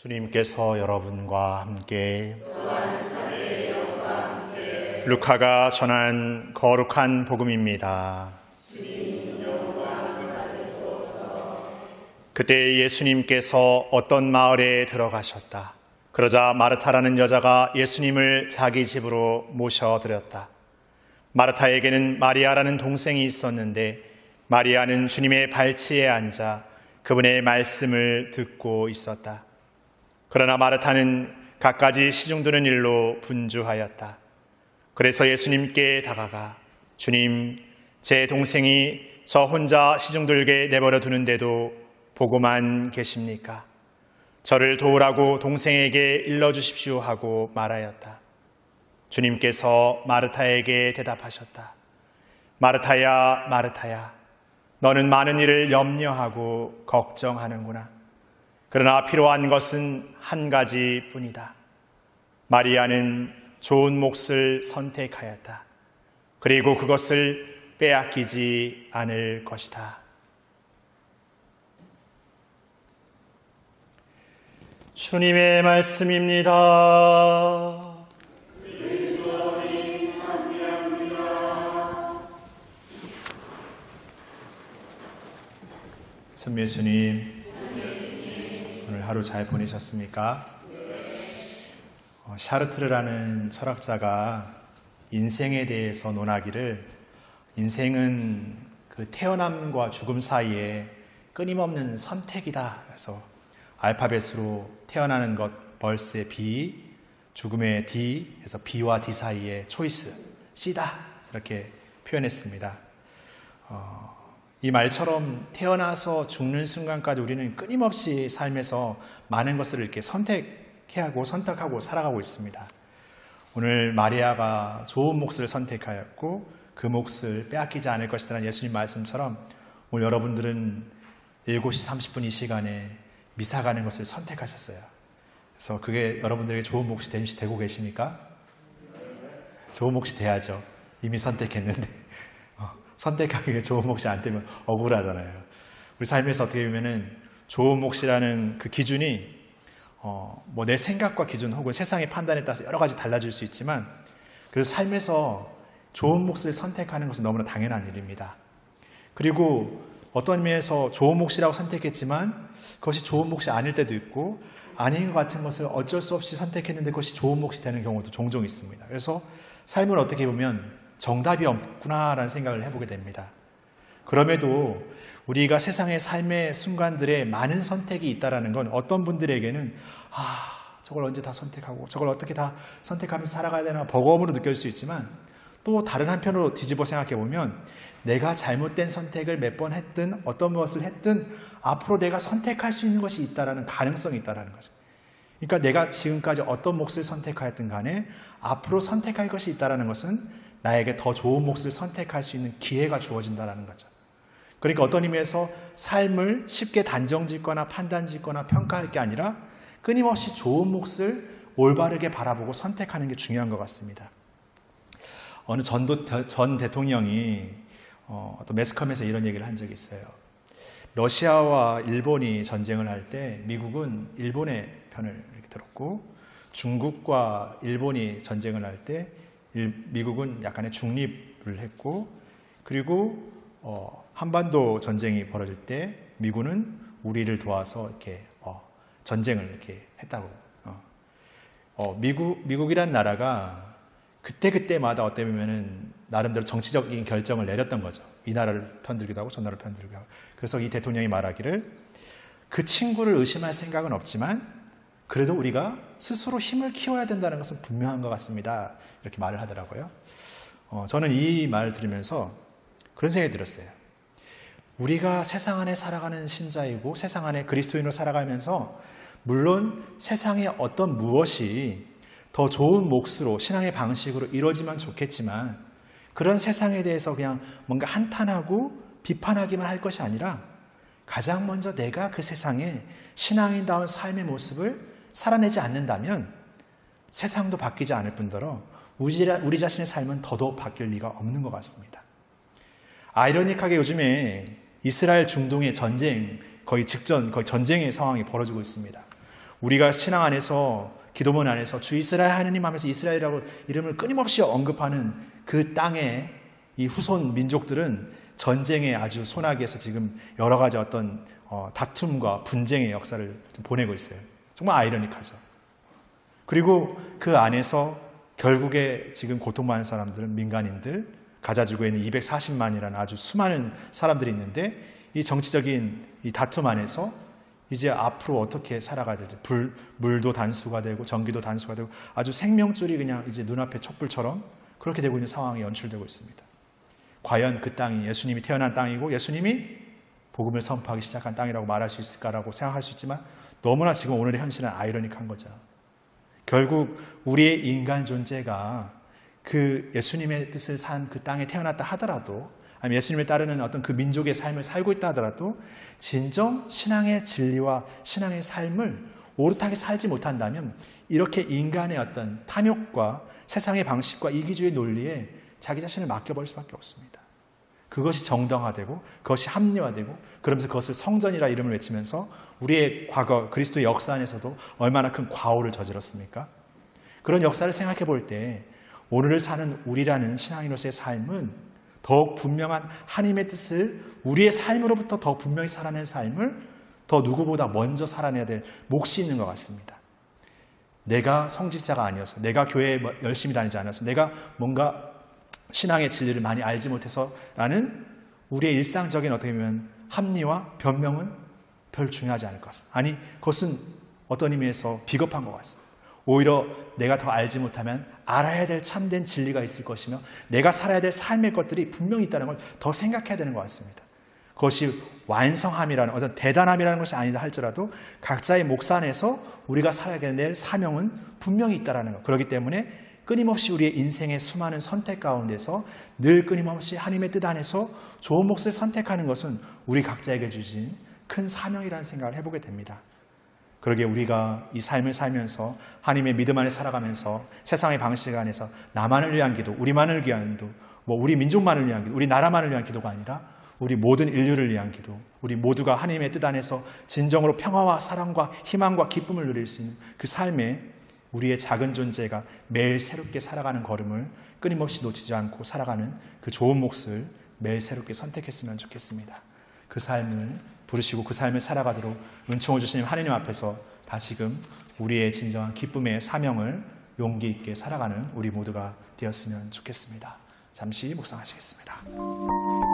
주님께서 여러분과 함께 루카가 전한 거룩한 복음입니다. 그때 예수님께서 어떤 마을에 들어가셨다. 그러자 마르타라는 여자가 예수님을 자기 집으로 모셔드렸다. 마르타에게는 마리아라는 동생이 있었는데 마리아는 주님의 발치에 앉아 그분의 말씀을 듣고 있었다. 그러나 마르타는 갖가지 시중드는 일로 분주하였다. 그래서 예수님께 다가가 주님, 제 동생이 저 혼자 시중들게 내버려 두는데도 보고만 계십니까? 저를 도우라고 동생에게 일러주십시오 하고 말하였다. 주님께서 마르타에게 대답하셨다. 마르타야, 마르타야, 너는 많은 일을 염려하고 걱정하는구나. 그러나 필요한 것은 한 가지 뿐이다. 마리아는 좋은 몫을 선택하였다. 그리고 그것을 빼앗기지 않을 것이다. 주님의 말씀입니다. 천미수님, 오늘 하루 잘 보내셨습니까? 어, 샤르트르라는 철학자가 인생에 대해서 논하기를 인생은 그 태어남과 죽음 사이에 끊임없는 선택이다. 그래서 알파벳으로 태어나는 것 벌스의 B, 죽음의 D, 해서 B와 D 사이에 초이스, C다. 이렇게 표현했습니다. 어, 이 말처럼 태어나서 죽는 순간까지 우리는 끊임없이 삶에서 많은 것을 이렇게 선택해야 하고 선택하고 살아가고 있습니다. 오늘 마리아가 좋은 몫을 선택하였고 그 몫을 빼앗기지 않을 것이라는 예수님 말씀처럼 오늘 여러분들은 7시 30분 이 시간에 미사 가는 것을 선택하셨어요. 그래서 그게 여러분들에게 좋은 몫이 되고 계십니까? 좋은 몫이 돼야죠. 이미 선택했는데. 어, 선택하기에 좋은 몫이 안 되면 억울하잖아요. 우리 삶에서 어떻게 보면은 좋은 몫이라는 그 기준이 어, 뭐 내 생각과 기준 혹은 세상의 판단에 따라서 여러 가지 달라질 수 있지만 그래서 삶에서 좋은 몫을 선택하는 것은 너무나 당연한 일입니다. 그리고 어떤 의미에서 좋은 몫이라고 선택했지만 그것이 좋은 몫이 아닐 때도 있고 아닌 것 같은 것을 어쩔 수 없이 선택했는데 그것이 좋은 몫이 되는 경우도 종종 있습니다. 그래서 삶을 어떻게 보면 정답이 없구나라는 생각을 해보게 됩니다. 그럼에도 우리가 세상의 삶의 순간들에 많은 선택이 있다라는 건 어떤 분들에게는 아 저걸 언제 다 선택하고 저걸 어떻게 다 선택하면서 살아가야 되나 버거움으로 느낄 수 있지만 또 다른 한편으로 뒤집어 생각해 보면 내가 잘못된 선택을 몇 번 했든 어떤 것을 했든 앞으로 내가 선택할 수 있는 것이 있다라는 가능성이 있다라는 거죠. 그러니까 내가 지금까지 어떤 몫을 선택하였든 간에 앞으로 선택할 것이 있다라는 것은 나에게 더 좋은 몫을 선택할 수 있는 기회가 주어진다라는 거죠. 그러니까 어떤 의미에서 삶을 쉽게 단정 짓거나 판단 짓거나 평가할 게 아니라 끊임없이 좋은 몫을 올바르게 바라보고 선택하는 게 중요한 것 같습니다. 어느 전도, 전 대통령이 어, 또 매스컴에서 이런 얘기를 한 적이 있어요. 러시아와 일본이 전쟁을 할 때 미국은 일본의 편을 들었고 중국과 일본이 전쟁을 할 때 미국은 약간의 중립을 했고 그리고 어, 한반도 전쟁이 벌어질 때 미군은 우리를 도와서 이렇게 어, 전쟁을 이렇게 했다고. 어. 어, 미국 미국이란 나라가 그때 그때마다 어떻게 보면은 나름대로 정치적인 결정을 내렸던 거죠. 이 나라를 편들기도 하고 저 나라를 편들기도 하고. 그래서 이 대통령이 말하기를 그 친구를 의심할 생각은 없지만 그래도 우리가 스스로 힘을 키워야 된다는 것은 분명한 것 같습니다. 이렇게 말을 하더라고요. 어, 저는 이 말을 들으면서 그런 생각이 들었어요. 우리가 세상 안에 살아가는 신자이고 세상 안에 그리스도인으로 살아가면서 물론 세상의 어떤 무엇이 더 좋은 몫으로 신앙의 방식으로 이루어지면 좋겠지만 그런 세상에 대해서 그냥 뭔가 한탄하고 비판하기만 할 것이 아니라 가장 먼저 내가 그 세상에 신앙인다운 삶의 모습을 살아내지 않는다면 세상도 바뀌지 않을 뿐더러 우리 자신의 삶은 더더욱 바뀔 리가 없는 것 같습니다. 아이러니하게 요즘에 이스라엘 중동의 전쟁 거의 직전 거의 전쟁의 상황이 벌어지고 있습니다. 우리가 신앙 안에서 기도문 안에서 주 이스라엘 하느님 하면서 이스라엘이라고 이름을 끊임없이 언급하는 그 땅의 이 후손 민족들은 전쟁의 아주 소나기에서 지금 여러 가지 어떤 어, 다툼과 분쟁의 역사를 좀 보내고 있어요. 정말 아이러니하죠. 그리고 그 안에서 결국에 지금 고통받는 사람들은 민간인들, 가자지구에 있는 240만이라는 아주 수많은 사람들이 있는데 이 정치적인 이 다툼 안에서 이제 앞으로 어떻게 살아가야 될지 불, 물도 단수가 되고 전기도 단수가 되고 아주 생명줄이 그냥 이제 눈앞에 촛불처럼 그렇게 되고 있는 상황이 연출되고 있습니다. 과연 그 땅이 예수님이 태어난 땅이고 예수님이 복음을 선포하기 시작한 땅이라고 말할 수 있을까라고 생각할 수 있지만 너무나 지금 오늘의 현실은 아이러닉한 거죠. 결국 우리의 인간 존재가 그 예수님의 뜻을 산 그 땅에 태어났다 하더라도 아니면 예수님을 따르는 어떤 그 민족의 삶을 살고 있다 하더라도 진정 신앙의 진리와 신앙의 삶을 오롯하게 살지 못한다면 이렇게 인간의 어떤 탐욕과 세상의 방식과 이기주의 논리에 자기 자신을 맡겨버릴 수밖에 없습니다. 그것이 정당화되고 그것이 합리화되고 그러면서 그것을 성전이라 이름을 외치면서 우리의 과거 그리스도의 역사 안에서도 얼마나 큰 과오를 저질렀습니까? 그런 역사를 생각해 볼 때 오늘을 사는 우리라는 신앙인으로서의 삶은 더욱 분명한 하나님의 뜻을 우리의 삶으로부터 더 분명히 살아낸 삶을 더 누구보다 먼저 살아내야 될 몫이 있는 것 같습니다. 내가 성직자가 아니어서, 내가 교회에 열심히 다니지 않아서, 내가 뭔가 신앙의 진리를 많이 알지 못해서라는 우리의 일상적인 어떻게 보면 합리와 변명은 별 중요하지 않을 것 같습니다. 아니, 그것은 어떤 의미에서 비겁한 것 같습니다. 오히려 내가 더 알지 못하면 알아야 될 참된 진리가 있을 것이며 내가 살아야 될 삶의 것들이 분명히 있다는 걸 더 생각해야 되는 것 같습니다. 그것이 완성함이라는 어떤 대단함이라는 것이 아니다 할지라도 각자의 목 안에서 우리가 살아야 될 사명은 분명히 있다라는 것. 그렇기 때문에 끊임없이 우리의 인생의 수많은 선택 가운데서 늘 끊임없이 하나님의 뜻 안에서 좋은 몫을 선택하는 것은 우리 각자에게 주신 큰 사명이라는 생각을 해보게 됩니다. 그러게 우리가 이 삶을 살면서 하나님의 믿음 안에 살아가면서 세상의 방식 안에서 나만을 위한 기도, 우리만을 위한 기도, 뭐 우리 민족만을 위한 기도, 우리 나라만을 위한 기도가 아니라 우리 모든 인류를 위한 기도, 우리 모두가 하나님의 뜻 안에서 진정으로 평화와 사랑과 희망과 기쁨을 누릴 수 있는 그 삶에 우리의 작은 존재가 매일 새롭게 살아가는 걸음을 끊임없이 놓치지 않고 살아가는 그 좋은 몫을 매일 새롭게 선택했으면 좋겠습니다. 그 삶을 부르시고 그 삶을 살아가도록 은총을 주시는 하느님 앞에서 다시금 우리의 진정한 기쁨의 사명을 용기 있게 살아가는 우리 모두가 되었으면 좋겠습니다. 잠시 묵상하시겠습니다.